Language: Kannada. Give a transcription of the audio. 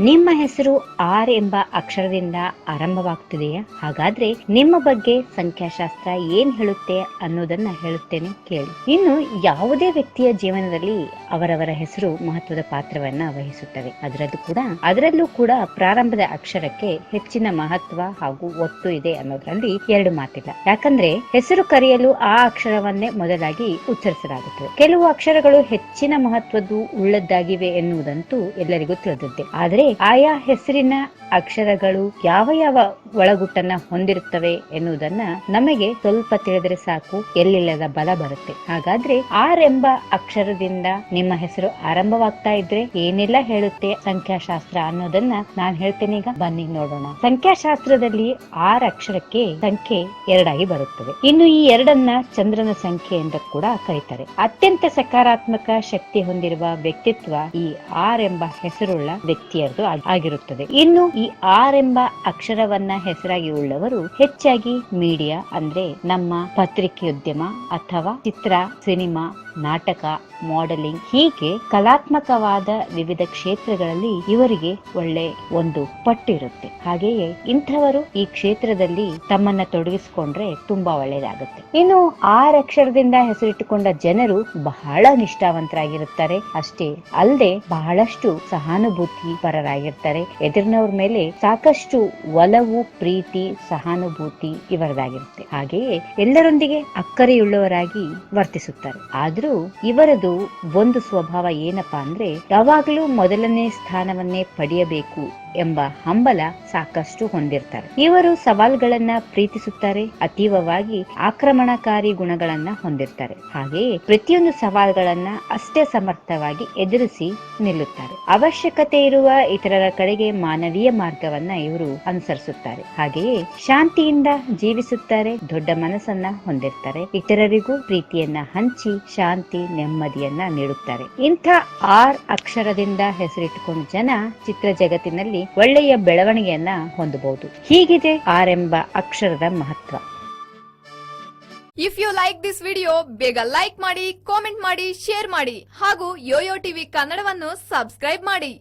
ನಿಮ್ಮ ಹೆಸರು ಆರ್ ಎಂಬ ಅಕ್ಷರದಿಂದ ಆರಂಭವಾಗ್ತಿದೆಯಾ? ಹಾಗಾದ್ರೆ ನಿಮ್ಮ ಬಗ್ಗೆ ಸಂಖ್ಯಾಶಾಸ್ತ್ರ ಏನ್ ಹೇಳುತ್ತೆ ಅನ್ನೋದನ್ನ ಹೇಳುತ್ತೇನೆ ಕೇಳಿ. ಇನ್ನು ಯಾವುದೇ ವ್ಯಕ್ತಿಯ ಜೀವನದಲ್ಲಿ ಅವರವರ ಹೆಸರು ಮಹತ್ವದ ಪಾತ್ರವನ್ನ ವಹಿಸುತ್ತವೆ. ಅದರದ್ದು ಕೂಡ, ಅದರಲ್ಲೂ ಕೂಡ ಪ್ರಾರಂಭದ ಅಕ್ಷರಕ್ಕೆ ಹೆಚ್ಚಿನ ಮಹತ್ವ ಹಾಗೂ ಒತ್ತು ಇದೆ ಅನ್ನೋದ್ರಲ್ಲಿ ಎರಡು ಮಾತಿಲ್ಲ. ಯಾಕಂದ್ರೆ ಹೆಸರು ಕರೆಯಲು ಆ ಅಕ್ಷರವನ್ನೇ ಮೊದಲಾಗಿ ಉಚ್ಚರಿಸಲಾಗುತ್ತದೆ. ಕೆಲವು ಅಕ್ಷರಗಳು ಹೆಚ್ಚಿನ ಮಹತ್ವದ್ದು ಉಳ್ಳದ್ದಾಗಿವೆ ಎನ್ನುವುದಂತೂ ಎಲ್ಲರಿಗೂ ತಿಳಿದಿದ್ದೆ. ಆದರೆ ಆಯಾ ಹೆಸರಿನ ಅಕ್ಷರಗಳು ಯಾವ ಯಾವ ಒಳಗುಟ್ಟನ್ನ ಹೊಂದಿರುತ್ತವೆ ಎನ್ನುವುದನ್ನ ನಮಗೆ ಸ್ವಲ್ಪ ತಿಳಿದ್ರೆ ಸಾಕು. ಎಲ್ಲಿಲ್ಲದ ಬಲ ಬರುತ್ತೆ. ಹಾಗಾದ್ರೆ ಆರ್ ಎಂಬ ಅಕ್ಷರದಿಂದ ನಿಮ್ಮ ಹೆಸರು ಆರಂಭವಾಗ್ತಾ ಇದ್ರೆ ಏನೆಲ್ಲ ಹೇಳುತ್ತೆ ಸಂಖ್ಯಾಶಾಸ್ತ್ರ ಅನ್ನೋದನ್ನ ನಾನ್ ಹೇಳ್ತೇನೆ ಈಗ. ಬನ್ನಿ ನೋಡೋಣ. ಸಂಖ್ಯಾಶಾಸ್ತ್ರದಲ್ಲಿ ಆರ್ ಅಕ್ಷರಕ್ಕೆ ಸಂಖ್ಯೆ ಎರಡಾಗಿ ಬರುತ್ತದೆ ಇನ್ನು ಈ ಎರಡನ್ನ ಚಂದ್ರನ ಸಂಖ್ಯೆ ಎಂದು ಕೂಡ ಕರೀತಾರೆ. ಅತ್ಯಂತ ಸಕಾರಾತ್ಮಕ ಶಕ್ತಿ ಹೊಂದಿರುವ ವ್ಯಕ್ತಿತ್ವ ಈ ಆರ್ ಎಂಬ ಹೆಸರುಳ್ಳ ವ್ಯಕ್ತಿಯರದು ಆಗಿ- ಆಗಿರುತ್ತದೆ. ಇನ್ನು ಈ ಆರ್ ಎಂಬ ಅಕ್ಷರವನ್ನ ಹೆಸರಾಗಿ ಉಳ್ಳವರು ಹೆಚ್ಚಾಗಿ ಮೀಡಿಯಾ ಅಂದ್ರೆ ನಮ್ಮ ಪತ್ರಿಕೋದ್ಯಮ ಅಥವಾ ಚಿತ್ರ, ಸಿನಿಮಾ ನಾಟಕ ಮಾಡೆಲಿಂಗ್ ಹೀಗೆ ಕಲಾತ್ಮಕವಾದ ವಿವಿಧ ಕ್ಷೇತ್ರಗಳಲ್ಲಿ ಇವರಿಗೆ ಒಳ್ಳೆ ಒಂದು ಪಟ್ಟಿರುತ್ತೆ. ಹಾಗೆಯೇ ಇಂಥವರು ಈ ಕ್ಷೇತ್ರದಲ್ಲಿ ತಮ್ಮನ್ನ ತೊಡಗಿಸಿಕೊಂಡ್ರೆ ತುಂಬಾ ಒಳ್ಳೆಯದಾಗುತ್ತೆ. ಇನ್ನು ಆರ್ ಅಕ್ಷರದಿಂದ ಹೆಸರಿಟ್ಟುಕೊಂಡ ಜನರು ಬಹಳ ನಿಷ್ಠಾವಂತರಾಗಿರುತ್ತಾರೆ. ಅಷ್ಟೇ ಅಲ್ಲದೆ ಬಹಳಷ್ಟು ಸಹಾನುಭೂತಿ ಪರರಾಗಿರ್ತಾರೆ ಎದುರಿನವ್ರ ಮೇಲೆ ಸಾಕಷ್ಟು ಒಲವು, ಪ್ರೀತಿ, ಸಹಾನುಭೂತಿ ಇವರದಾಗಿರುತ್ತೆ. ಹಾಗೆಯೇ ಎಲ್ಲರೊಂದಿಗೆ ಅಕ್ಕರೆಯುಳ್ಳವರಾಗಿ ವರ್ತಿಸುತ್ತಾರೆ. ಆದ್ರೂ ಇವರದು ಒಂದು ಸ್ವಭಾವ ಏನಪ್ಪಾ ಅಂದ್ರೆ ಯಾವಾಗಲೂ ಮೊದಲನೇ ಸ್ಥಾನವನ್ನೇ ಪಡೆಯಬೇಕು. ಎಂಬ ಹಂಬಲ ಸಾಕಷ್ಟು ಹೊಂದಿರ್ತಾರೆ. ಇವರು ಸವಾಲ್ಗಳನ್ನ ಪ್ರೀತಿಸುತ್ತಾರೆ, ಅತೀವವಾಗಿ ಆಕ್ರಮಣಕಾರಿ ಗುಣಗಳನ್ನ ಹೊಂದಿರ್ತಾರೆ. ಹಾಗೆಯೇ ಪ್ರತಿಯೊಂದು ಸವಾಲ್ಗಳನ್ನ ಅಷ್ಟೇ ಸಮರ್ಥವಾಗಿ ಎದುರಿಸಿ ನಿಲ್ಲುತ್ತಾರೆ. ಅವಶ್ಯಕತೆ ಇರುವ ಇತರರ ಕಡೆಗೆ ಮಾನವೀಯ ಮಾರ್ಗವನ್ನ ಇವರು ಅನುಸರಿಸುತ್ತಾರೆ. ಹಾಗೆಯೇ ಶಾಂತಿಯಿಂದ ಜೀವಿಸುತ್ತಾರೆ, ದೊಡ್ಡ ಮನಸ್ಸನ್ನ ಹೊಂದಿರ್ತಾರೆ. ಇತರರಿಗೂ ಪ್ರೀತಿಯನ್ನ ಹಂಚಿ ಶಾಂತಿ, ನೆಮ್ಮದಿಯನ್ನ ನೀಡುತ್ತಾರೆ. ಇಂಥ ಆರ್ ಅಕ್ಷರದಿಂದ ಹೆಸರಿಟ್ಟುಕೊಂಡ ಜನ ಚಿತ್ರ ಜಗತ್ತಿನಲ್ಲಿ ಒಳ್ಳೆಯ ಬೆಳವಣಿಗೆಯನ್ನ ಹೊಂದಬಹುದು. ಹೀಗಿದೆ ಆರ್ ಎಂಬ ಅಕ್ಷರದ ಮಹತ್ವ. If you like this video ಬೇಗ ಲೈಕ್ ಮಾಡಿ ಕಾಮೆಂಟ್ ಮಾಡಿ ಶೇರ್ ಮಾಡಿ ಹಾಗೂ ಯೋಯೋ ಟಿವಿ ಕನ್ನಡವನ್ನು ಸಬ್ಸ್ಕ್ರೈಬ್ ಮಾಡಿ.